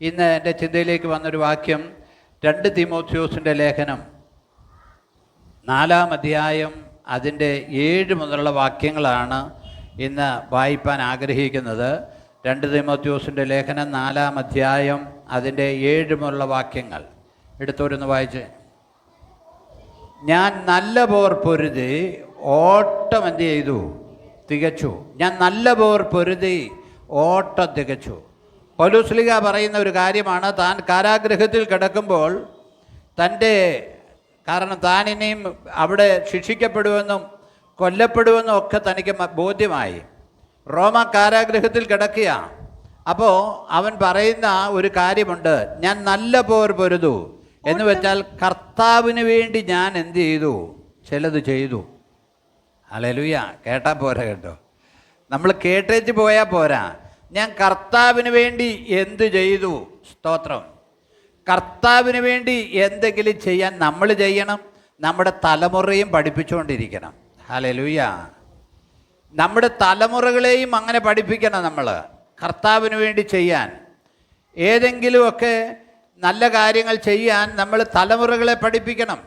ഇന്ന് എന്റെ ചിന്തയിലേക്ക് വന്നൊരു വാക്യം രണ്ട് തിമോത്യോസിന്റെ ലേഖനം. നാലാം അധ്യായം അതിന്റെ ഏഴ് മുതലുള്ള വാക്യങ്ങളാണ് ഇന്ന് വായിപ്പാൻ ആഗ്രഹിക്കുന്നത്. രണ്ട് തിമോത്യോസിന്റെ ലേഖനം നാലാം അധ്യായം അതിന്റെ ഏഴ് മുതലുള്ള വാക്യങ്ങൾ. എടുത്തോരൊന്ന് വായിച്ച്. ഞാൻ നല്ല പോർ പൊരുതി ഓട്ടം എന്ത് ചെയ്തു? തികച്ചു. ഞാൻ നല്ല പോർ പൊരുതി ഓട്ടം തികച്ചു. പൗലുസ്ലിക പറയുന്ന ഒരു കാര്യമാണ്. താൻ കാരാഗ്രഹത്തിൽ കിടക്കുമ്പോൾ തന്റെ കാരണം താൻ ഇനിയും അവിടെ ശിക്ഷിക്കപ്പെടുമെന്നും കൊല്ലപ്പെടുമെന്നും ഒക്കെ തനിക്ക് ബോധ്യമായി. റോമ കാരാഗ്രഹത്തിൽ കിടക്കുക അപ്പോൾ അവൻ പറയുന്ന ഒരു കാര്യമുണ്ട്. ഞാൻ നല്ല പോർ പൊരുതു. എന്ന് വെച്ചാൽ കർത്താവിന് വേണ്ടി ഞാൻ എന്ത് ചെയ്തു? ചിലത് ചെയ്തു. അലലുയ കേട്ടാൽ പോരാ കേട്ടോ. നമ്മൾ കേട്ടേച്ച് പോയാൽ പോരാ. ഞാൻ കർത്താവിന് വേണ്ടി എന്ത് ചെയ്തു? സ്തോത്രം. കർത്താവിന് വേണ്ടി എന്തെങ്കിലും ചെയ്യാൻ നമ്മൾ ചെയ്യണം. നമ്മുടെ തലമുറയും പഠിപ്പിച്ചുകൊണ്ടിരിക്കണം. ഹലലുയ നമ്മുടെ തലമുറകളെയും അങ്ങനെ പഠിപ്പിക്കണം നമ്മൾ. കർത്താവിന് വേണ്ടി ചെയ്യാൻ. ഏതെങ്കിലുമൊക്കെ നല്ല കാര്യങ്ങൾ ചെയ്യാൻ നമ്മൾ തലമുറകളെ പഠിപ്പിക്കണം.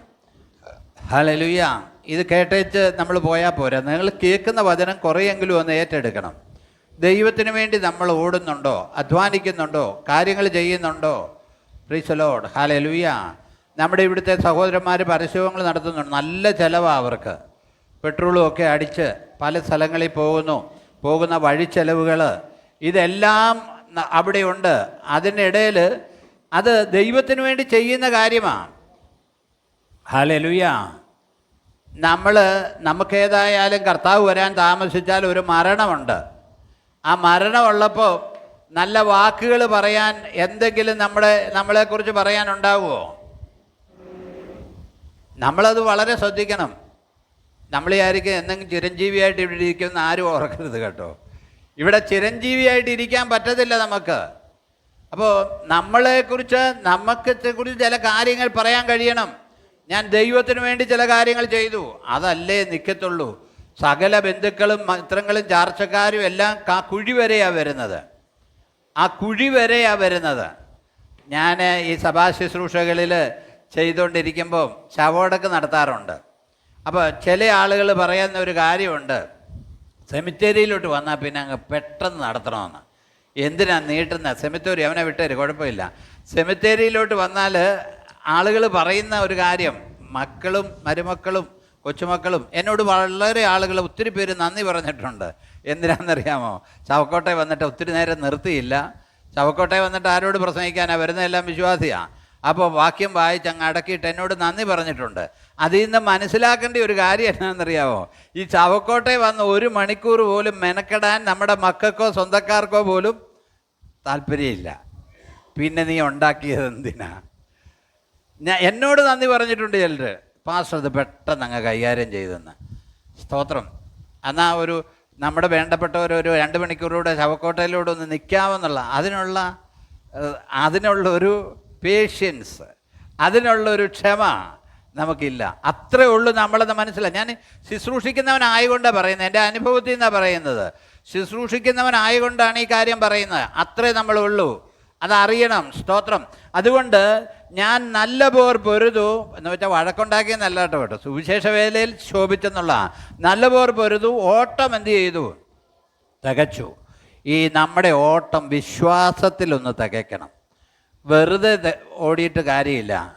ഹലലുയ ഇത് കേട്ടേച്ച് നമ്മൾ പോയാൽ പോരാ. നിങ്ങൾ കേൾക്കുന്ന വചനം കുറേയെങ്കിലും ഒന്ന് ഏറ്റെടുക്കണം. ദൈവത്തിന് വേണ്ടി നമ്മൾ ഓടുന്നുണ്ടോ? അധ്വാനിക്കുന്നുണ്ടോ? കാര്യങ്ങൾ ചെയ്യുന്നുണ്ടോ? റീസലോഡ് ഹലലുയ നമ്മുടെ ഇവിടുത്തെ സഹോദരന്മാർ പരസ്യങ്ങൾ നടത്തുന്നുണ്ട്. നല്ല ചിലവാണ് അവർക്ക്. പെട്രോളും ഒക്കെ അടിച്ച് പല സ്ഥലങ്ങളിൽ പോകുന്നു. പോകുന്ന വഴി ചെലവുകൾ ഇതെല്ലാം അവിടെയുണ്ട്. അതിനിടയിൽ അത് ദൈവത്തിന് വേണ്ടി ചെയ്യുന്ന കാര്യമാണ് ഹലലുയ നമ്മൾ നമുക്കേതായാലും കർത്താവ് വരാൻ താമസിച്ചാൽ ഒരു മരണമുണ്ട്. ആ മരണമുള്ളപ്പോൾ നല്ല വാക്കുകൾ പറയാൻ എന്തെങ്കിലും നമ്മുടെ നമ്മളെക്കുറിച്ച് പറയാനുണ്ടാവുമോ നമ്മളത് വളരെ ശ്രദ്ധിക്കണം. നമ്മൾ വിചാരിക്കും എന്തെങ്കിലും ചിരഞ്ജീവിയായിട്ട് ഇവിടെ ഇരിക്കുമെന്ന് ആരും ഓർക്കരുത് കേട്ടോ. ഇവിടെ ചിരഞ്ജീവിയായിട്ട് ഇരിക്കാൻ പറ്റത്തില്ല നമുക്ക്. അപ്പോൾ നമ്മളെക്കുറിച്ച് നമുക്ക് കുറിച്ച് ചില കാര്യങ്ങൾ പറയാൻ കഴിയണം. ഞാൻ ദൈവത്തിന് വേണ്ടി ചില കാര്യങ്ങൾ ചെയ്തു. അതല്ലേ നിൽക്കത്തുള്ളൂ സകല ബന്ധുക്കളും മിത്രങ്ങളും ചാർച്ചക്കാരും എല്ലാം ആ കുഴി വരെയാണ് വരുന്നത്. ആ കുഴി വരെയാണ് വരുന്നത്. ഞാൻ ഈ സഭാ ശുശ്രൂഷകളിൽ ചെയ്തുകൊണ്ടിരിക്കുമ്പോൾ ശവോടക്ക് നടത്താറുണ്ട്. അപ്പോൾ ചില ആളുകൾ പറയുന്ന ഒരു കാര്യമുണ്ട്. സെമിത്തേരിയിലോട്ട് വന്നാൽ പിന്നെ അങ്ങ് പെട്ടെന്ന് നടത്തണമെന്ന്. എന്തിനാ നീട്ടുന്ന? സെമിത്തേരി അവനെ വിട്ടേര് കുഴപ്പമില്ല. സെമിത്തേരിയിലോട്ട് വന്നാൽ ആളുകൾ പറയുന്ന ഒരു കാര്യം മക്കളും മരുമക്കളും കൊച്ചുമക്കളും എന്നോട് വളരെ ആളുകൾ ഒത്തിരി പേര് നന്ദി പറഞ്ഞിട്ടുണ്ട്. എന്തിനാണെന്നറിയാമോ? ചവക്കോട്ടെ വന്നിട്ട് ഒത്തിരി നേരം നിർത്തിയില്ല. ചവക്കോട്ടെ വന്നിട്ട് ആരോട് പ്രസംഗിക്കാനാണ് വരുന്നതെല്ലാം വിശ്വാസിയാണ് അപ്പോൾ വാക്യം വായിച്ച് അങ്ങ് അടക്കിയിട്ട് എന്നോട് നന്ദി പറഞ്ഞിട്ടുണ്ട്. അതിൽ നിന്ന് മനസ്സിലാക്കേണ്ട ഒരു കാര്യം എന്നാണെന്നറിയാമോ ഈ ചവക്കോട്ടെ വന്ന് ഒരു മണിക്കൂർ പോലും മെനക്കെടാൻ നമ്മുടെ മക്കൾക്കോ സ്വന്തക്കാർക്കോ പോലും താല്പര്യമില്ല. പിന്നെ നീ ഉണ്ടാക്കിയത് എന്തിനാ? ഞാൻ എന്നോട് നന്ദി പറഞ്ഞിട്ടുണ്ട് ചിലർ പാസ്റ്റർ അത് പെട്ടെന്ന് അങ്ങ് കൈകാര്യം ചെയ്തെന്ന്. സ്തോത്രം. എന്നാൽ ഒരു നമ്മുടെ വേണ്ടപ്പെട്ടവർ ഒരു രണ്ട് മണിക്കൂറിലൂടെ ശവക്കോട്ടയിലൂടെ ഒന്ന് നിൽക്കാമെന്നുള്ള അതിനുള്ള അതിനുള്ള ഒരു പേഷ്യൻസ് അതിനുള്ള ഒരു ക്ഷമ നമുക്കില്ല. അത്രേ ഉള്ളൂ നമ്മളത് മനസ്സിലായി. ഞാൻ ശുശ്രൂഷിക്കുന്നവനായതുകൊണ്ടാണ് പറയുന്നത്. എന്റെ അനുഭവത്തിൽ നിന്നാണ് പറയുന്നത്. ശുശ്രൂഷിക്കുന്നവനായതുകൊണ്ടാണ് ഈ കാര്യം പറയുന്നത്. അത്രേ നമ്മളുള്ളൂ അതറിയണം സ്തോത്രം. അതുകൊണ്ട് ഞാൻ നല്ല പോർ പൊരുതു എന്ന് വെച്ചാൽ വഴക്കുണ്ടാക്കിയെന്നല്ല കേട്ടോ കേട്ടോ. സുവിശേഷ വേലയിൽ ശോഭിച്ചെന്നുള്ള നല്ല പോർ പൊരുതു ഓട്ടം എന്ത് ചെയ്തു? തികച്ചു. ഈ നമ്മുടെ ഓട്ടം വിശ്വാസത്തിലൊന്ന് തികയ്ക്കണം. വെറുതെ ഓടിയിട്ട് കാര്യമില്ല.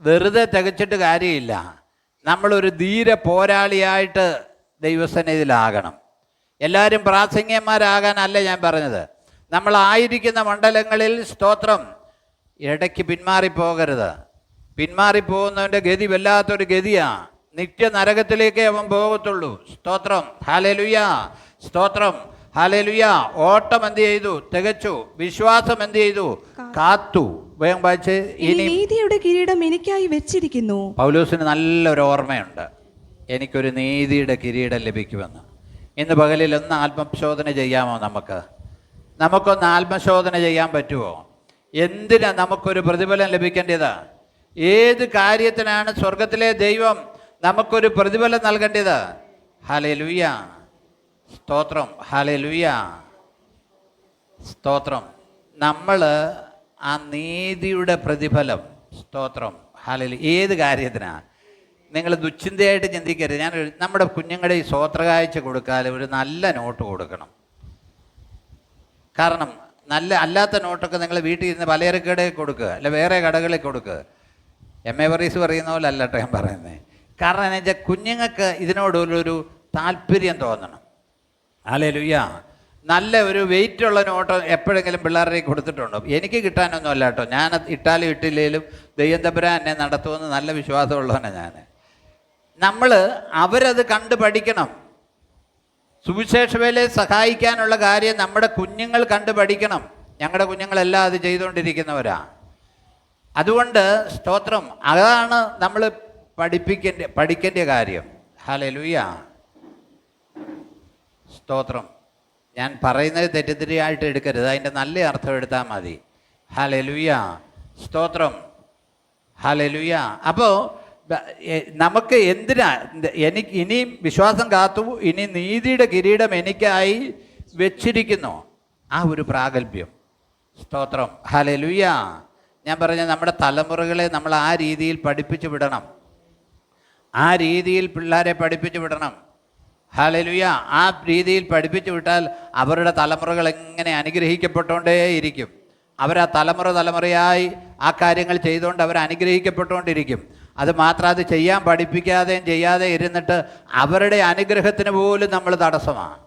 വെറുതെ തികച്ചിട്ട് കാര്യമില്ല. നമ്മളൊരു ധീര പോരാളിയായിട്ട് ദൈവസന്നിധിയിലാകണം. എല്ലാവരും പ്രാസംഗികന്മാരാകാനല്ല ഞാൻ പറഞ്ഞത്. നമ്മളായിരിക്കുന്ന മണ്ഡലങ്ങളിൽ സ്തോത്രം. ഇടയ്ക്ക് പിന്മാറിപ്പോകരുത്. പിന്മാറിപ്പോകുന്നവന്റെ ഗതി വല്ലാത്തൊരു ഗതിയാണ് നിത്യ നരകത്തിലേക്കേ അവൻ പോകത്തുള്ളൂ. സ്തോത്രം. ഹാലലുയ. സ്തോത്രം. ഹാലലുയ. ഓട്ടം എന്ത് ചെയ്തു? തികച്ചു. വിശ്വാസം എന്ത് ചെയ്തു? കാത്തു. വേഗം വായിച്ച്. ഇനി നീതിയുടെ കിരീടം എനിക്കായി വെച്ചിരിക്കുന്നു. പൗലൂസിന് നല്ലൊരു ഓർമ്മയുണ്ട്. എനിക്കൊരു നീതിയുടെ കിരീടം ലഭിക്കുമെന്ന്. ഇന്ന് പകലിൽ ഒന്ന് ആത്മശോധന ചെയ്യാമോ നമുക്ക്? നമുക്കൊന്ന് ആത്മശോധന ചെയ്യാൻ പറ്റുമോ? എന്തിനാ നമുക്കൊരു പ്രതിഫലം ലഭിക്കേണ്ടത്? ഏത് കാര്യത്തിനാണ് സ്വർഗത്തിലെ ദൈവം നമുക്കൊരു പ്രതിഫലം നൽകേണ്ടത്? ഹലേ ലുയ്യ സ്തോത്രം. ഹലേ ലുയ്യ സ്തോത്രം. നമ്മൾ ആ നീതിയുടെ പ്രതിഫലം. സ്തോത്രം. ഹാലലി ഏത് കാര്യത്തിനാണ് നിങ്ങൾ ദുശ്ചിന്തയായിട്ട് ചിന്തിക്കരുത്. ഞാൻ നമ്മുടെ കുഞ്ഞുങ്ങളുടെ ഈ സ്വോത്രകാഴ്ച കൊടുക്കാതെ ഒരു നല്ല നോട്ട് കൊടുക്കണം. കാരണം നല്ല അല്ലാത്ത നോട്ടൊക്കെ നിങ്ങൾ വീട്ടിൽ ഇരുന്ന് പലചരക്കടയിൽ കൊടുക്കുക അല്ല വേറെ കടകളിൽ കൊടുക്കുക എം എ വറീസ് പറയുന്ന പോലെ അല്ല ഞാൻ പറയുന്നത് കാരണം എന്ന് വെച്ചാൽ കുഞ്ഞുങ്ങൾക്ക് ഇതിനോടുള്ളൊരു താല്പര്യം തോന്നണം. അല്ലേ ലുയ്യ നല്ല ഒരു വെയിറ്റ് ഉള്ള നോട്ട് എപ്പോഴെങ്കിലും പിള്ളേരുടെ കൊടുത്തിട്ടുണ്ടോ? എനിക്ക് കിട്ടാനൊന്നും അല്ല കേട്ടോ. ഞാൻ ഇട്ടാലും ഇട്ടില്ലേലും ദയ്യം തമ്പുരാൻ എന്നെ നടത്തുമെന്ന് നല്ല വിശ്വാസമുള്ളവനാണ് ഞാൻ നമ്മൾ അവരത് കണ്ട് പഠിക്കണം. സുവിശേഷ വേലയെ സഹായിക്കാനുള്ള കാര്യം നമ്മുടെ കുഞ്ഞുങ്ങൾ കണ്ട് പഠിക്കണം. ഞങ്ങളുടെ കുഞ്ഞുങ്ങളെല്ലാം അത് ചെയ്തുകൊണ്ടിരിക്കുന്നവരാ അതുകൊണ്ട് സ്തോത്രം. അതാണ് നമ്മൾ പഠിപ്പിക്കേണ്ട പഠിക്കേണ്ട കാര്യം. ഹലലുയ സ്തോത്രം. ഞാൻ പറയുന്നത് തെറ്റിദ്ധരിയായിട്ട് എടുക്കരുത്. അതിന്റെ നല്ല അർത്ഥം എടുത്താൽ മതി. ഹലലുയ സ്തോത്രം. ഹലലുയ അപ്പോൾ നമുക്ക് എന്തിനാ? എനിക്ക് ഇനിയും വിശ്വാസം കാത്തു ഇനി നീതിയുടെ കിരീടം എനിക്കായി വെച്ചിരിക്കുന്നു. ആ ഒരു പ്രാഗൽഭ്യം. സ്തോത്രം. ഹലലുയ ഞാൻ പറഞ്ഞ നമ്മുടെ തലമുറകളെ നമ്മൾ ആ രീതിയിൽ പഠിപ്പിച്ചു വിടണം. ആ രീതിയിൽ പിള്ളേരെ പഠിപ്പിച്ചു വിടണം. ഹലലുയ ആ രീതിയിൽ പഠിപ്പിച്ചു വിട്ടാൽ അവരുടെ തലമുറകൾ എങ്ങനെ അനുഗ്രഹിക്കപ്പെട്ടുകൊണ്ടേയിരിക്കും അവരാ തലമുറ തലമുറയായി ആ കാര്യങ്ങൾ ചെയ്തുകൊണ്ട് അവർ അനുഗ്രഹിക്കപ്പെട്ടുകൊണ്ടിരിക്കും. അത് മാത്രം അത് ചെയ്യാൻ പഠിപ്പിക്കാതെയും ചെയ്യാതെ ഇരുന്നിട്ട് അവരുടെ അനുഗ്രഹത്തിന് പോലും നമ്മൾ തടസ്സമാണ്.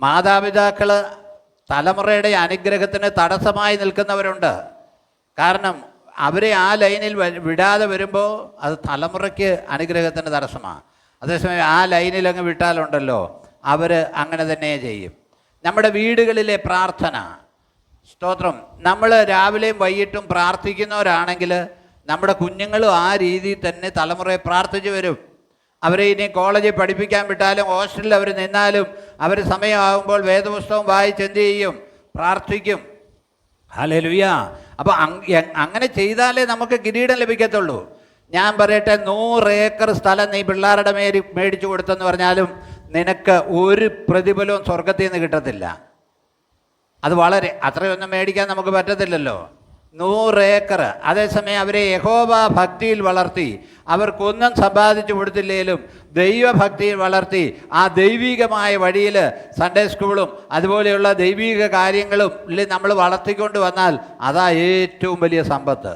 മാതാപിതാക്കൾ തലമുറയുടെ അനുഗ്രഹത്തിന് തടസ്സമായി നിൽക്കുന്നവരുണ്ട്. കാരണം അവരെ ആ ലൈനിൽ വിടാതെ വരുമ്പോൾ അത് തലമുറയ്ക്ക് അനുഗ്രഹത്തിന് തടസ്സമാണ്. അതേസമയം ആ ലൈനിൽ അങ്ങ് വിട്ടാലുണ്ടല്ലോ അവർ അങ്ങനെ തന്നെ ചെയ്യും. നമ്മുടെ വീടുകളിലെ പ്രാർത്ഥന സ്തോത്രം. നമ്മൾ രാവിലെയും വൈകിട്ടും പ്രാർത്ഥിക്കുന്നവരാണെങ്കിൽ നമ്മുടെ കുഞ്ഞുങ്ങളും ആ രീതിയിൽ തന്നെ തലമുറയെ പ്രാർത്ഥിച്ചു വരും. അവരെ ഇനി കോളേജിൽ പഠിപ്പിക്കാൻ വിട്ടാലും ഹോസ്റ്റലിൽ അവർ നിന്നാലും അവർ സമയമാകുമ്പോൾ വേദപുസ്തകം വായിച്ച് എന്ത് ചെയ്യും? പ്രാർത്ഥിക്കും. ഹലേ ലുയ അപ്പോൾ അങ്ങനെ ചെയ്താലേ നമുക്ക് കിരീടം ലഭിക്കത്തുള്ളൂ. ഞാൻ പറയട്ടെ നൂറ് ഏക്കർ സ്ഥലം നീ പിള്ളേരുടെ മേരി മേടിച്ചു കൊടുത്തെന്ന് പറഞ്ഞാലും നിനക്ക് ഒരു പ്രതിഫലവും സ്വർഗത്തിൽ നിന്ന് കിട്ടത്തില്ല. അത് വളരെ അത്രയൊന്നും മേടിക്കാൻ നമുക്ക് പറ്റത്തില്ലല്ലോ. നൂറ് ഏക്കർ അതേസമയം അവരെ യഹോബ ഭക്തിയിൽ വളർത്തി. അവർക്കൊന്നും സമ്പാദിച്ചു കൊടുത്തില്ലെങ്കിലും ദൈവഭക്തിയിൽ വളർത്തി. ആ ദൈവികമായ വഴിയിൽ സൺഡേ സ്കൂളും അതുപോലെയുള്ള ദൈവിക കാര്യങ്ങളും നമ്മൾ വളർത്തിക്കൊണ്ട് വന്നാൽ അതാ ഏറ്റവും വലിയ സമ്പത്ത്.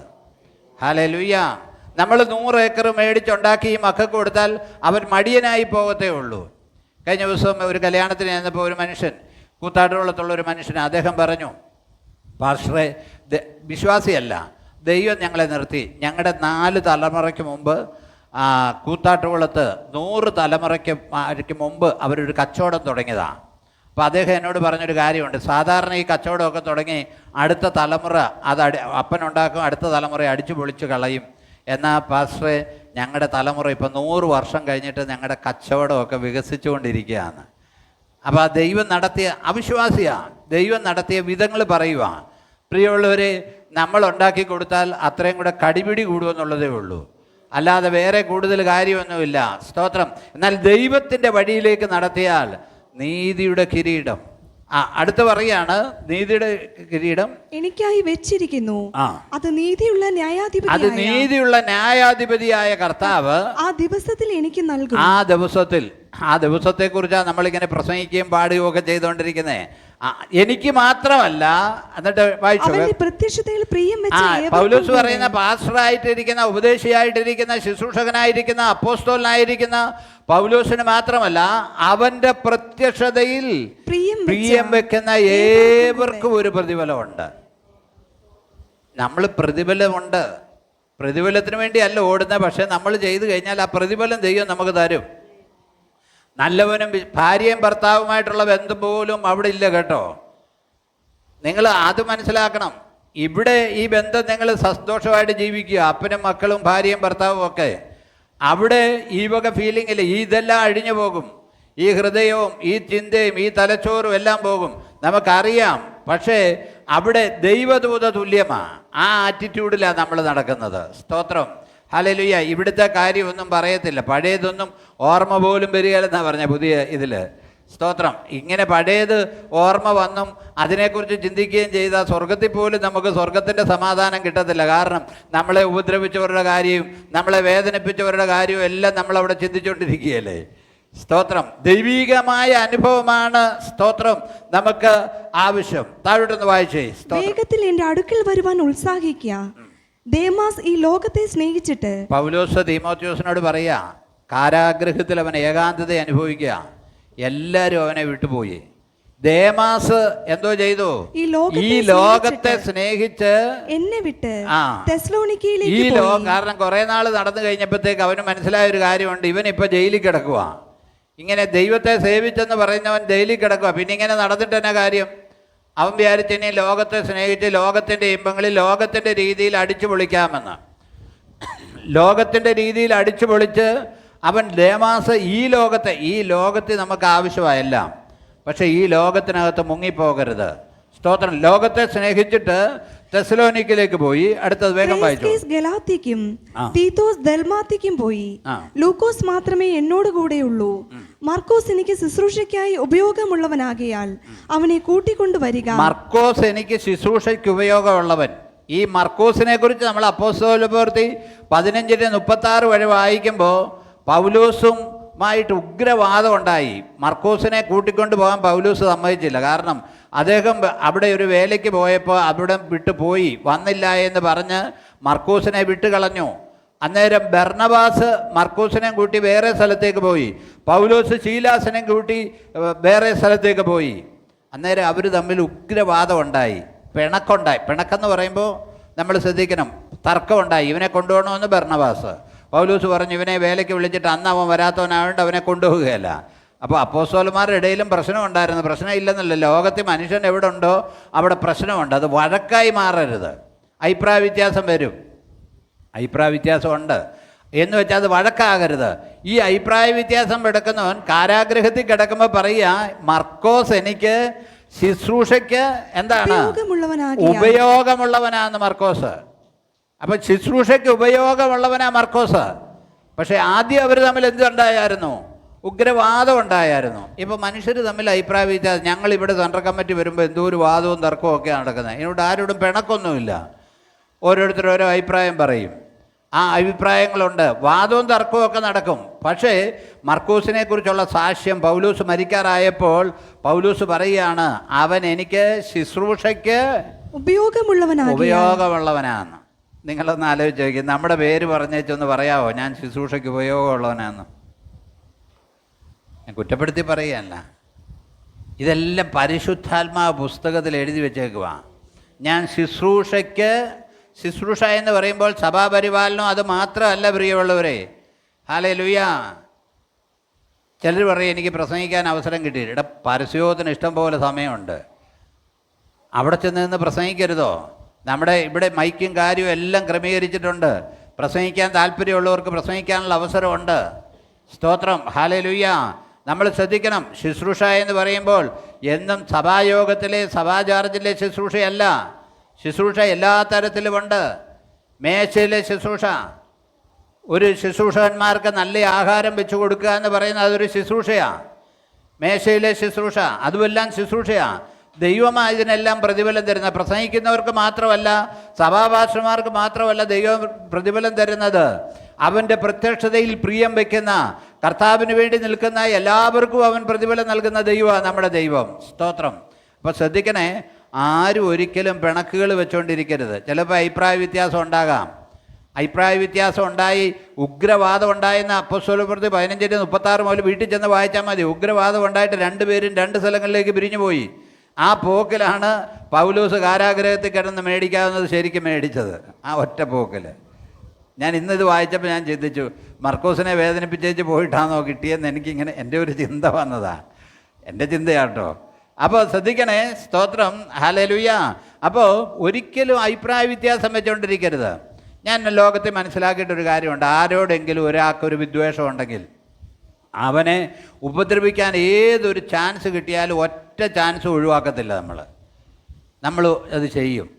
ഹലേ ലുയ്യ നമ്മൾ നൂറ് ഏക്കർ മേടിച്ചുണ്ടാക്കി ഈ മക്കൾക്ക് കൊടുത്താൽ അവർ മടിയനായി പോകത്തേ ഉള്ളൂ. കഴിഞ്ഞ ദിവസം ഒരു കല്യാണത്തിന് ചെന്നപ്പോൾ ഒരു മനുഷ്യൻ കൂത്താട്ടുകുളത്തുള്ള ഒരു മനുഷ്യനെ അദ്ദേഹം പറഞ്ഞു പാസ്റ്ററെ വിശ്വാസിയല്ല ദൈവം ഞങ്ങളെ നിർത്തി. ഞങ്ങളുടെ നാല് തലമുറയ്ക്ക് മുമ്പ് ആ, കൂത്താട്ടുകുളത്ത് നൂറ് തലമുറയ്ക്ക് മുമ്പ് അവരൊരു കച്ചവടം തുടങ്ങിയതാണ് അപ്പോൾ അദ്ദേഹം എന്നോട് പറഞ്ഞൊരു കാര്യമുണ്ട്. സാധാരണ ഈ കച്ചവടമൊക്കെ തുടങ്ങി അടുത്ത തലമുറ അത് അടി അപ്പനുണ്ടാക്കും അടുത്ത തലമുറ അടിച്ചു പൊളിച്ച് കളയും. എന്നാൽ പാസ്റ്ററെ ഞങ്ങളുടെ തലമുറ ഇപ്പം നൂറ് വർഷം കഴിഞ്ഞിട്ട് ഞങ്ങളുടെ കച്ചവടമൊക്കെ വികസിച്ചുകൊണ്ടിരിക്കുകയാണ്. അപ്പോൾ ആ ദൈവം നടത്തിയ അവിശ്വാസിയാണ് ദൈവം നടത്തിയ വിധങ്ങൾ പറയുക പ്രിയമുള്ളവരെ നമ്മൾ ഉണ്ടാക്കി കൊടുത്താൽ അത്രയും കൂടെ കടിപിടി കൂടുമെന്നുള്ളതേ ഉള്ളൂ. അല്ലാതെ വേറെ കൂടുതൽ കാര്യമൊന്നുമില്ല. സ്തോത്രം. എന്നാൽ ദൈവത്തിന്റെ വഴിയിലേക്ക് നടത്തിയാൽ നീതിയുടെ കിരീടം. അടുത്ത് പറയാണ് നീതിയുടെ കിരീടം. എനിക്കായി വെച്ചിരിക്കുന്നു. അത് നീതിയുള്ള ന്യായാധിപതി അത് നീതിയുള്ള ന്യായാധിപതിയായ കർത്താവ് ആ ദിവസത്തിൽ എനിക്ക് നൽകും. ആ ദിവസത്തിൽ ആ ദിവസത്തെ കുറിച്ചാണ് നമ്മളിങ്ങനെ പ്രസംഗിക്കുകയും പാടുകയും ഒക്കെ ചെയ്തുകൊണ്ടിരിക്കുന്നത് എനിക്ക് മാത്രമല്ല എന്നിട്ട് വായിച്ചു. പൗലോസ് പറയുന്ന പാസ്റ്ററായിട്ടിരിക്കുന്ന ഉപദേശിയായിട്ടിരിക്കുന്ന ശുശ്രൂഷകനായിരിക്കുന്ന അപ്പോസ്തോലനായിരിക്കുന്ന പൗലോസിന് മാത്രമല്ല അവന്റെ പ്രത്യക്ഷതയിൽ പ്രിയം വെക്കുന്ന ഏവർക്കും ഒരു പ്രതിഫലമുണ്ട്. നമ്മൾ പ്രതിഫലമുണ്ട്. പ്രതിഫലത്തിന് വേണ്ടിയല്ല ഓടുന്നത് പക്ഷെ നമ്മൾ ചെയ്തു കഴിഞ്ഞാൽ ആ പ്രതിഫലം ദൈവം നമുക്ക് തരും. നല്ലവനും ഭാര്യയും ഭർത്താവുമായിട്ടുള്ള ബന്ധം പോലും അവിടെ ഇല്ല കേട്ടോ. നിങ്ങൾ അത് മനസ്സിലാക്കണം. ഇവിടെ ഈ ബന്ധം നിങ്ങൾ സന്തോഷമായിട്ട് ജീവിക്കുക. അപ്പനും മക്കളും ഭാര്യയും ഭർത്താവും ഒക്കെ. അവിടെ ഈ വക ഫീലിംഗ് ഇല്ല. ഇതെല്ലാം അഴിഞ്ഞു പോകും. ഈ ഹൃദയവും ഈ ചിന്തയും ഈ തലച്ചോറും എല്ലാം പോകും. നമുക്കറിയാം. പക്ഷേ അവിടെ ദൈവദൂത തുല്യമാണ് ആ ആറ്റിറ്റ്യൂഡിലാണ് നമ്മൾ നടക്കുന്നത്. സ്തോത്രം. ഹലലുയ്യ ഇവിടുത്തെ കാര്യമൊന്നും പറയത്തില്ല. പഴയതൊന്നും ഓർമ്മ പോലും വരികയില്ലെന്നാണ് പറഞ്ഞ പുതിയ ഇതിൽ സ്തോത്രം. ഇങ്ങനെ പഴയത് ഓർമ്മ വന്നും അതിനെക്കുറിച്ച് ചിന്തിക്കുകയും ചെയ്താൽ സ്വർഗത്തിൽ പോലും നമുക്ക് സ്വർഗത്തിന്റെ സമാധാനം കിട്ടത്തില്ല. കാരണം നമ്മളെ ഉപദ്രവിച്ചവരുടെ കാര്യവും നമ്മളെ വേദനിപ്പിച്ചവരുടെ കാര്യവും എല്ലാം നമ്മളവിടെ ചിന്തിച്ചുകൊണ്ടിരിക്കുകയല്ലേ സ്തോത്രം. ദൈവീകമായ അനുഭവമാണ് സ്തോത്രം നമുക്ക് ആവശ്യം. താഴോട്ടൊന്ന് വായിച്ചേ. വേഗത്തിൽ എന്റെ അടുക്കൽ വരുവാൻ ഉത്സാഹിക്കുക. ദേമാസ് ഈ ലോകത്തെ സ്നേഹിച്ചിട്ട് പൗലോസ് തീമോത്യോസിനോട് പറയാ കാരാഗ്രഹത്തിൽ അവൻ ഏകാന്തത അനുഭവിക്കുക. എല്ലാവരും അവനെ വിട്ടുപോയി. ദേമാസ് എന്തോ ചെയ്തു? ഈ ലോകത്തെ സ്നേഹിച്ച് എന്നെ വിട്ട്. ഈ ലോകം കാരണം കുറെ നാൾ നടന്നു കഴിഞ്ഞപ്പോഴത്തേക്ക് അവന് മനസ്സിലായ ഒരു കാര്യമുണ്ട്. ഇവൻ ഇപ്പൊ ജയിലിൽ കിടക്കുക ഇങ്ങനെ ദൈവത്തെ സേവിച്ചെന്ന് പറയുന്നവൻ ജയിലിൽ കിടക്കുക പിന്നെ ഇങ്ങനെ നടന്നിട്ട് തന്നെ കാര്യം? അവൻ വിചാരിച്ചിനി ലോകത്തെ സ്നേഹിച്ച് ലോകത്തിന്റെ ഇമ്പങ്ങളിൽ ലോകത്തിന്റെ രീതിയിൽ അടിച്ചു പൊളിക്കാമെന്ന്. ലോകത്തിന്റെ രീതിയിൽ അടിച്ചു പൊളിച്ച് അവൻ ദേമാസ ഈ ലോകത്തെ ഈ ലോകത്തിൽ നമുക്ക് ആവശ്യമായെല്ലാം പക്ഷേ ഈ ലോകത്തിനകത്ത് മുങ്ങിപ്പോകരുത്. സ്തോത്രം. ലോകത്തെ സ്നേഹിച്ചിട്ട് തെസലോനിക്കിലേക്ക് പോയി അടുത്തത് വേഗം വായിച്ചു. ഗലാത്തിക്കും തീത്തോസ് ദൽമാത്തിക്കും പോയി. ലൂക്കോസ് മാത്രമേ എന്നോട് കൂടെയുള്ളൂ മർക്കോസ് എനിക്ക് ശുശ്രൂഷയ്ക്കായി ഉപയോഗമുള്ളവനാകിയാൽ അവനെ കൂട്ടിക്കൊണ്ടുവരിക മർക്കോസ് എനിക്ക് ശുശ്രൂഷയ്ക്ക് ഉപയോഗമുള്ളവൻ. ഈ മർക്കോസിനെ കുറിച്ച് നമ്മൾ അപ്പോസ്തോലപ്രവൃത്തി പതിനഞ്ചിന്റെ മുപ്പത്തി ആറ് വഴി വായിക്കുമ്പോൾ പൗലൂസുമായിട്ട് ഉഗ്രവാദം ഉണ്ടായി. മർക്കോസിനെ കൂട്ടിക്കൊണ്ട് പോകാൻ പൗലൂസ് സമ്മതിച്ചില്ല. കാരണം അദ്ദേഹം അവിടെ ഒരു വേലയ്ക്ക് പോയപ്പോൾ അവിടെ വിട്ടു പോയി. വന്നില്ല എന്ന് പറഞ്ഞ് മർക്കോസിനെ വിട്ടുകളഞ്ഞു അന്നേരം ബർണബാസ് മർക്കൂസിനെയും കൂട്ടി വേറെ സ്ഥലത്തേക്ക് പോയി. പൗലോസ് ശീലാസിനെയും കൂട്ടി വേറെ സ്ഥലത്തേക്ക് പോയി. അന്നേരം അവർ തമ്മിൽ ഉഗ്രവാദം ഉണ്ടായി. പിണക്കുണ്ടായി പിണക്കെന്ന് പറയുമ്പോൾ നമ്മൾ ശ്രദ്ധിക്കണം. തർക്കമുണ്ടായി. ഇവനെ കൊണ്ടുപോകണമെന്ന് ബർണബാസ്. പൗലൂസ് പറഞ്ഞു ഇവനെ വേലയ്ക്ക് വിളിച്ചിട്ട് അന്ന് അവൻ വരാത്തവനായതുകൊണ്ട് അവനെ കൊണ്ടുപോവുകയല്ല. അപ്പോൾ അപ്പോസ്തോലന്മാരുടെ ഇടയിലും പ്രശ്നം ഉണ്ടായിരുന്നു പ്രശ്നം ഇല്ലെന്നല്ല ലോകത്തിൽ മനുഷ്യൻ എവിടെ ഉണ്ടോ അവിടെ പ്രശ്നമുണ്ട്. അത് വഴക്കായി മാറരുത്. അഭിപ്രായ വ്യത്യാസം വരും. അഭിപ്രായ വ്യത്യാസമുണ്ട് എന്ന് വെച്ചാൽ അത് വഴക്കാകരുത്. ഈ അഭിപ്രായ വ്യത്യാസം എടുക്കുന്നവൻ കാരാഗ്രഹത്തിൽ കിടക്കുമ്പോൾ പറയുക മർക്കോസ് എനിക്ക് ശുശ്രൂഷയ്ക്ക് എന്താണ്? ഉപയോഗമുള്ളവനാണ് ഉപയോഗമുള്ളവനാന്ന് മർക്കോസ്. അപ്പൊ ശുശ്രൂഷയ്ക്ക് ഉപയോഗമുള്ളവനാ മർക്കോസ്. പക്ഷേ ആദ്യം അവർ തമ്മിൽ എന്തുണ്ടായിരുന്നു ഉഗ്രവാദം ഉണ്ടായിരുന്നു ഇപ്പോൾ മനുഷ്യർ തമ്മിൽ അഭിപ്രായ വ്യത്യാസം ഞങ്ങൾ ഇവിടെ സെൻട്രൽ കമ്മിറ്റി വരുമ്പോൾ എന്തോ ഒരു വാദവും തർക്കവും ഒക്കെയാണ് നടക്കുന്നത്. ഇതിനോട് ആരോടും പിണക്കൊന്നുമില്ല. ഓരോരുത്തരും ഓരോ അഭിപ്രായം പറയും. ആ അഭിപ്രായങ്ങളുണ്ട്. വാദവും തർക്കവും ഒക്കെ നടക്കും. പക്ഷേ മർക്കൂസിനെ കുറിച്ചുള്ള സാക്ഷ്യം പൗലൂസ് മരിക്കാറായപ്പോൾ പൗലൂസ് പറയുകയാണ് അവൻ എനിക്ക് ശുശ്രൂഷയ്ക്ക് ഉപയോഗമുള്ളവനാണ് ഉപയോഗമുള്ളവനാന്ന്. നിങ്ങളൊന്ന് ആലോചിച്ച് നോക്കി നമ്മുടെ പേര് പറഞ്ഞേച്ചൊന്ന് പറയാമോ ഞാൻ ശുശ്രൂഷയ്ക്ക് ഉപയോഗമുള്ളവനാന്ന്. ഞാൻ കുറ്റപ്പെടുത്തി പറയുകയല്ല. ഇതെല്ലാം പരിശുദ്ധാത്മാ പുസ്തകത്തിൽ എഴുതി വെച്ചേക്കുക ഞാൻ ശുശ്രൂഷയ്ക്ക് ശുശ്രൂഷ എന്ന് പറയുമ്പോൾ സഭാപരിപാലനം അത് മാത്രമല്ല പ്രിയമുള്ളവരെ. ഹാലേ ലുയ ചിലർ പറയും എനിക്ക് പ്രസംഗിക്കാൻ അവസരം കിട്ടിയില്ല. ഇവിടെ പരസ്യോത്തിന് ഇഷ്ടം പോലെ സമയമുണ്ട്. അവിടെ ചെന്ന് നിന്ന് പ്രസംഗിക്കരുതോ? നമ്മുടെ ഇവിടെ മൈക്കും കാര്യവും എല്ലാം ക്രമീകരിച്ചിട്ടുണ്ട്. പ്രസംഗിക്കാൻ താല്പര്യമുള്ളവർക്ക് പ്രസംഗിക്കാനുള്ള അവസരമുണ്ട്. സ്തോത്രം. ഹാലലുയ്യ നമ്മൾ ശ്രദ്ധിക്കണം. ശുശ്രൂഷ എന്ന് പറയുമ്പോൾ എന്നും സഭായോഗത്തിലെ സഭാചാർജിലെ ശുശ്രൂഷയല്ല. ശുശ്രൂഷ എല്ലാ തരത്തിലുമുണ്ട്. മേശയിലെ ശുശ്രൂഷ. ഒരു ശുശ്രൂഷകന്മാർക്ക് നല്ല ആഹാരം വെച്ചു കൊടുക്കുക എന്ന് പറയുന്നത് അതൊരു ശുശ്രൂഷയാണ് മേശയിലെ ശുശ്രൂഷ. അതുമെല്ലാം ശുശ്രൂഷയാണ് ദൈവമാണ് ഇതിനെല്ലാം പ്രതിഫലം തരുന്നത് പ്രസംഗിക്കുന്നവർക്ക് മാത്രമല്ല സഭാഭാഷമാർക്ക് മാത്രമല്ല ദൈവം പ്രതിഫലം തരുന്നത്. അവന്റെ പ്രത്യക്ഷതയിൽ പ്രിയം വയ്ക്കുന്ന കർത്താവിന് വേണ്ടി നിൽക്കുന്ന എല്ലാവർക്കും അവൻ പ്രതിഫലം നൽകുന്ന ദൈവമാണ് നമ്മുടെ ദൈവം. സ്തോത്രം. അപ്പോൾ ശ്രദ്ധിക്കണേ ആരും ഒരിക്കലും പിണക്കുകൾ വെച്ചുകൊണ്ടിരിക്കരുത് ചിലപ്പോൾ അഭിപ്രായ വ്യത്യാസം ഉണ്ടാകാം. അഭിപ്രായ വ്യത്യാസം ഉണ്ടായി ഉഗ്രവാദം ഉണ്ടായെന്ന് അപ്പസ്വലപ്രതി പതിനഞ്ചിന്റെ മുപ്പത്താറ് മുതൽ വീട്ടിൽ ചെന്ന് വായിച്ചാൽ മതി. ഉഗ്രവാദം ഉണ്ടായിട്ട് രണ്ടുപേരും രണ്ട് സ്ഥലങ്ങളിലേക്ക് പിരിഞ്ഞു പോയി ആ പോക്കിലാണ് പൗലൂസ് കാരാഗ്രഹത്തിൽ കിടന്ന് മേടിക്കാവുന്നത് ശരിക്കും മേടിച്ചത് ആ ഒറ്റ പോക്കിൽ ഞാൻ ഇന്നിത് വായിച്ചപ്പോൾ ഞാൻ ചിന്തിച്ചു മർക്കോസിനെ വേദനിപ്പിച്ചേച്ച് പോയിട്ടാണോ കിട്ടിയെന്ന് എനിക്കിങ്ങനെ എന്റെ ഒരു ചിന്ത വന്നതാണ് എന്റെ ചിന്തയാട്ടോ. അപ്പോൾ ശ്രദ്ധിക്കണേ സ്തോത്രം ഹാലലുയ്യ അപ്പോൾ ഒരിക്കലും അഭിപ്രായ വ്യത്യാസം വെച്ചുകൊണ്ടിരിക്കരുത് ഞാൻ ലോകത്തെ മനസ്സിലാക്കിയിട്ടൊരു കാര്യമുണ്ട് ആരോടെങ്കിലും ഒരാൾക്കൊരു വിദ്വേഷം ഉണ്ടെങ്കിൽ അവനെ ഉപദ്രവിക്കാൻ ഏതൊരു ചാൻസ് കിട്ടിയാലും ഒറ്റ ചാൻസ് ഒഴിവാക്കത്തില്ല നമ്മൾ നമ്മൾ അത് ചെയ്യും.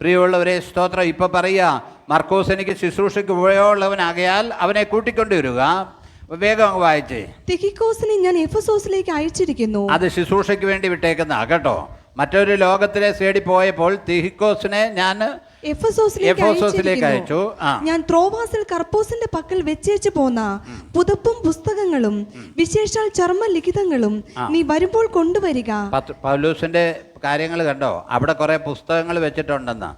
പ്രിയമുള്ളവരെ സ്തോത്രം. ഇപ്പം പറയുക മർക്കോസ് എനിക്ക് ശുശ്രൂഷയ്ക്ക് ഉപയോഗമുള്ളവനാകയാൽ അവനെ കൂട്ടിക്കൊണ്ടുവരിക. വേഗം വായിച്ചേ. തിഹിക്കോസിനെ ഞാൻ എഫസോസിലേക്ക് അയച്ചിരിക്കുന്നു. അത് ശുശ്രൂഷയ്ക്ക് വേണ്ടി വിട്ടേക്കുന്ന കേട്ടോ. മറ്റൊരു ലോകത്തിലെ സേടി പോയപ്പോൾ തിഹിക്കോസിനെ ഞാൻ എഫസോസിലേക്ക് അയച്ചു. ഞാൻ ത്രോവാസിൽ കർപ്പോസിന്റെ പക്കൽ വെച്ചേച്ചു പോന്ന പുതപ്പും പുസ്തകങ്ങളും വിശേഷാൽ ചർമ്മ ലിഖിതങ്ങളും നീ വരുമ്പോൾ കൊണ്ടുവരിക. പൗലൂസിന്റെ കാര്യങ്ങൾ കണ്ടോ? അവിടെ കുറെ പുസ്തകങ്ങൾ വെച്ചിട്ടുണ്ടെന്ന്.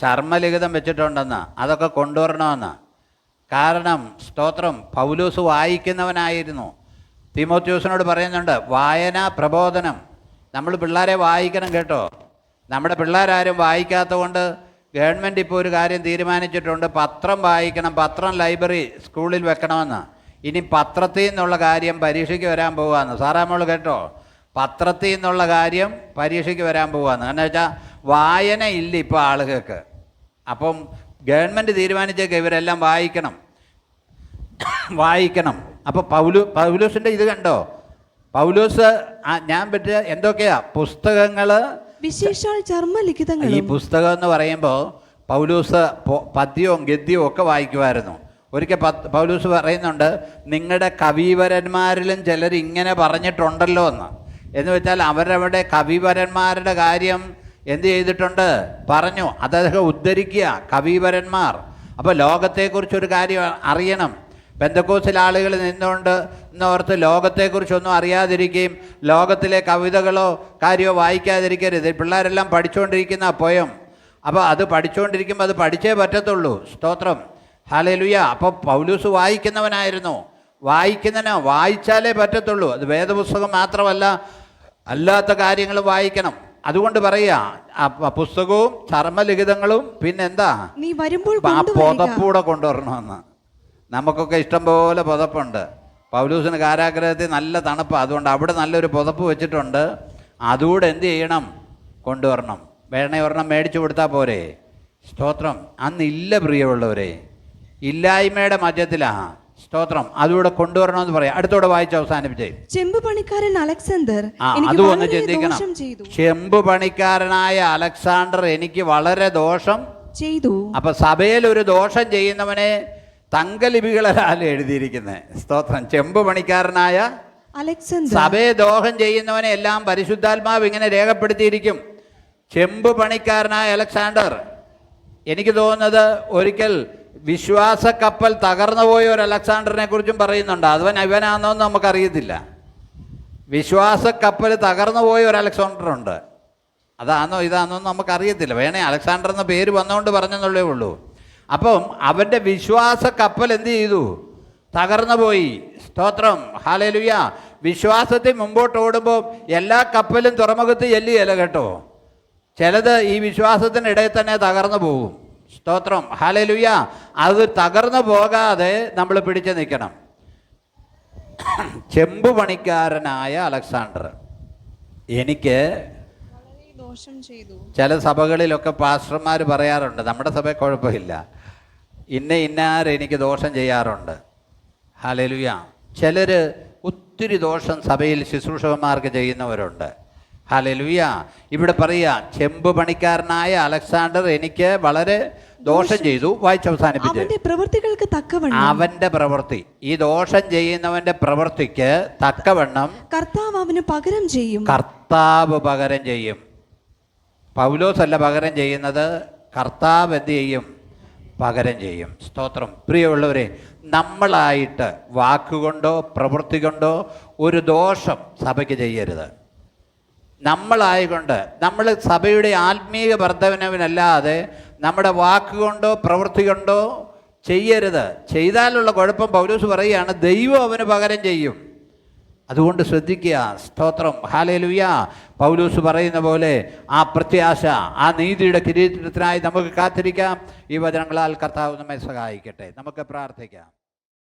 ചർമ്മലിഖിതം വെച്ചിട്ടുണ്ടെന്ന്. അതൊക്കെ കൊണ്ടുവരണമെന്ന്. കാരണം സ്തോത്രം പൗലൂസ് വായിക്കുന്നവനായിരുന്നു. തിമോത്യൂസിനോട് പറയുന്നുണ്ട് വായന പ്രബോധനം. നമ്മൾ പിള്ളേരെ വായിക്കണം കേട്ടോ. നമ്മുടെ പിള്ളേരാരും വായിക്കാത്തതുകൊണ്ട് കൊണ്ട് ഗവൺമെന്റ് ഇപ്പോൾ ഒരു കാര്യം തീരുമാനിച്ചിട്ടുണ്ട്. പത്രം വായിക്കണം പത്രം ലൈബ്രറി സ്കൂളിൽ വെക്കണമെന്ന്. ഇനി പത്രത്തിൽ നിന്നുള്ള കാര്യം പരീക്ഷയ്ക്ക് വരാൻ പോവാന്ന്. സാറാ നമ്മൾ കേട്ടോ? പത്രത്തിൽ നിന്നുള്ള കാര്യം പരീക്ഷയ്ക്ക് വരാൻ പോവാന്ന്. കാരണം വെച്ചാൽ വായന ഇല്ല ഇപ്പോൾ ആളുകൾക്ക്. അപ്പം ഗവൺമെന്റ് തീരുമാനിച്ചേക്ക് ഇവരെല്ലാം വായിക്കണം. വായിക്കണം. അപ്പോൾ പൗലു പൗലൂസിന്റെ ഇത് കണ്ടോ? പൗലൂസ് ഞാൻ പറ്റിയ എന്തൊക്കെയാ? പുസ്തകങ്ങൾ വിശേഷാൽ ഈ പുസ്തകം എന്ന് പറയുമ്പോൾ പൗലൂസ് പദ്യവും ഗദ്യവും ഒക്കെ വായിക്കുമായിരുന്നു. ഒരിക്കൽ പൗലൂസ് പറയുന്നുണ്ട് നിങ്ങളുടെ കവിവരന്മാരിലും ചിലർ ഇങ്ങനെ പറഞ്ഞിട്ടുണ്ടല്ലോ എന്ന്. എന്ന് വെച്ചാൽ അവരവിടെ കവിവരന്മാരുടെ കാര്യം എന്ത് ചെയ്തിട്ടുണ്ട്? പറഞ്ഞു. അതൊക്കെ ഉദ്ധരിക്കുക കവിവരന്മാർ. അപ്പോൾ ലോകത്തെക്കുറിച്ചൊരു കാര്യം അറിയണം. ബന്ധക്കോസിൽ ആളുകൾ നിന്നുകൊണ്ട് എന്നോർത്ത് ലോകത്തെക്കുറിച്ചൊന്നും അറിയാതിരിക്കുകയും ലോകത്തിലെ കവിതകളോ കാര്യമോ വായിക്കാതിരിക്കരുത്. പിള്ളേരെല്ലാം പഠിച്ചുകൊണ്ടിരിക്കുന്ന പോയം അപ്പോൾ അത് പഠിച്ചുകൊണ്ടിരിക്കുമ്പോൾ അത് പഠിച്ചേ പറ്റത്തുള്ളൂ. സ്തോത്രം. ഹാലലുയ അപ്പോൾ പൗലൂസ് വായിക്കുന്നവനായിരുന്നു. വായിക്കുന്നതിനോ വായിച്ചാലേ പറ്റത്തുള്ളൂ. അത് വേദപുസ്തകം മാത്രമല്ല അല്ലാത്ത കാര്യങ്ങൾ വായിക്കണം. അതുകൊണ്ട് പറയാ പുസ്തകവും ചർമ്മലിഖിതങ്ങളും പിന്നെന്താ? നീ വരുമ്പോൾ പുതപ്പൂടെ കൊണ്ടുവരണമെന്ന്. നമുക്കൊക്കെ ഇഷ്ടംപോലെ പുതപ്പുണ്ട്. പൗലൂസിന് കാരാഗ്രഹത്തിൽ നല്ല തണുപ്പാണ് അതുകൊണ്ട് അവിടെ നല്ലൊരു പുതപ്പ് വെച്ചിട്ടുണ്ട്. അതുകൂടെ എന്ത് ചെയ്യണം? കൊണ്ടുവരണം. വേണേ ഒരെണ്ണം മേടിച്ചു കൊടുത്താൽ പോരെ. സ്തോത്രം. അന്നില്ല പ്രിയമുള്ളവരെ. ഇല്ലായ്മയുടെ മധ്യത്തിലാ. സ്തോത്രം. അതുകൂടെ കൊണ്ടുവരണമെന്ന് പറയാം. അടുത്തോടെ വായിച്ച് അവസാനിപ്പിച്ചേ. ചെമ്പ് പണിക്കാരൻ അലക്സാണ്ടർ അത് ഒന്ന് ചിന്തിക്കണം. ചെമ്പ് പണിക്കാരനായ അലക്സാണ്ടർ എനിക്ക് വളരെ ദോഷം ചെയ്തു. അപ്പൊ സഭയിൽ ഒരു ദോഷം ചെയ്യുന്നവനെ തങ്കലിപികളാൽ എഴുതിയിരിക്കുന്നത്. സ്തോത്രം. ചെമ്പ് പണിക്കാരനായ അലക്സാണ്ടർ. സഭയെ ദോഹം ചെയ്യുന്നവനെ എല്ലാം പരിശുദ്ധാത്മാവ് ഇങ്ങനെ രേഖപ്പെടുത്തിയിരിക്കും. ചെമ്പ് പണിക്കാരനായ അലക്സാണ്ടർ എനിക്ക് തോന്നുന്നത് ഒരിക്കൽ വിശ്വാസ കപ്പൽ തകർന്നു പോയ ഒരു അലക്സാണ്ടറിനെ കുറിച്ചും പറയുന്നുണ്ട്. അവൻ ഇവനാണെന്നൊന്നും നമുക്കറിയത്തില്ല. വിശ്വാസ കപ്പൽ തകർന്നു പോയ ഒരു അലക്സാണ്ടർ ഉണ്ട് അതാണോ ഇതാണോ എന്ന് നമുക്കറിയത്തില്ല. വേണേ അലക്സാണ്ടർ എന്ന പേര് വന്നുകൊണ്ട് പറഞ്ഞെന്നുള്ളേ ഉള്ളൂ. അപ്പം അവന്റെ വിശ്വാസ കപ്പൽ എന്ത് ചെയ്തു? തകർന്നു പോയി. സ്തോത്രം. ഹാലലുയ വിശ്വാസത്തിൽ മുമ്പോട്ട് ഓടുമ്പോൾ എല്ലാ കപ്പലും തുറമുഖത്ത് ചെല്ലുകയല്ല കേട്ടോ. ചിലത് ഈ വിശ്വാസത്തിനിടയിൽ തന്നെ തകർന്നു പോകും. സ്തോത്രം. ഹാലലുയ അത് തകർന്നു പോകാതെ നമ്മൾ പിടിച്ചു നിൽക്കണം. ചെമ്പ് പണിക്കാരനായ അലക്സാണ്ടർ. എനിക്ക് ചില സഭകളിലൊക്കെ പാസ്റ്റർമാർ പറയാറുണ്ട് നമ്മുടെ സഭ കുഴപ്പമില്ല. ഇന്ന ഇന്നാർ എനിക്ക് ദോഷം ചെയ്യാറുണ്ട്. ഹലലുയ ചിലർ ഒത്തിരി ദോഷം സഭയിൽ ശുശ്രൂഷകന്മാർക്ക് ചെയ്യുന്നവരുണ്ട്. ഹലലുയ ഇവിടെ പറയുക ചെമ്പ് പണിക്കാരനായ അലക്സാണ്ടർ എനിക്ക് വളരെ ദോഷം ചെയ്തു. വായിച്ചവസാനിപ്പിച്ച് അവന്റെ പ്രവൃത്തികൾക്ക് തക്കവണ്ണം. അവന്റെ പ്രവൃത്തി. ഈ ദോഷം ചെയ്യുന്നവന്റെ പ്രവൃത്തിക്ക് തക്കവണ്ണം കർത്താവ് അവന് പകരം ചെയ്യും. കർത്താവ് പകരം ചെയ്യും. പൗലോസ് അല്ല പകരം ചെയ്യുന്നത് കർത്താവ് എന്ത് ചെയ്യും? പകരം ചെയ്യും. സ്തോത്രം. പ്രിയമുള്ളവരെ നമ്മളായിട്ട് വാക്കുകൊണ്ടോ പ്രവൃത്തി കൊണ്ടോ ഒരു ദോഷം സഭയ്ക്ക് ചെയ്യരുത്. നമ്മളായിക്കൊണ്ട് നമ്മൾ സഭയുടെ ആത്മീയ വർദ്ധനവിനല്ലാതെ നമ്മുടെ വാക്കുകൊണ്ടോ പ്രവൃത്തി കൊണ്ടോ ചെയ്യരുത്. ചെയ്താലുള്ള കുഴപ്പം പൗലൂസ് പറയുകയാണ് ദൈവം അവന് പകരം ചെയ്യും. അതുകൊണ്ട് ശ്രദ്ധിക്കുക. സ്തോത്രം. ഹാലേലുയ പൗലൂസ് പറയുന്ന പോലെ ആ പ്രത്യാശ ആ നീതിയുടെ കിരീടത്തിനായി നമുക്ക് കാത്തിരിക്കാം. ഈ വചനങ്ങളാൽ കർത്താവ് നമ്മെ സഹായിക്കട്ടെ. നമുക്ക് പ്രാർത്ഥിക്കാം.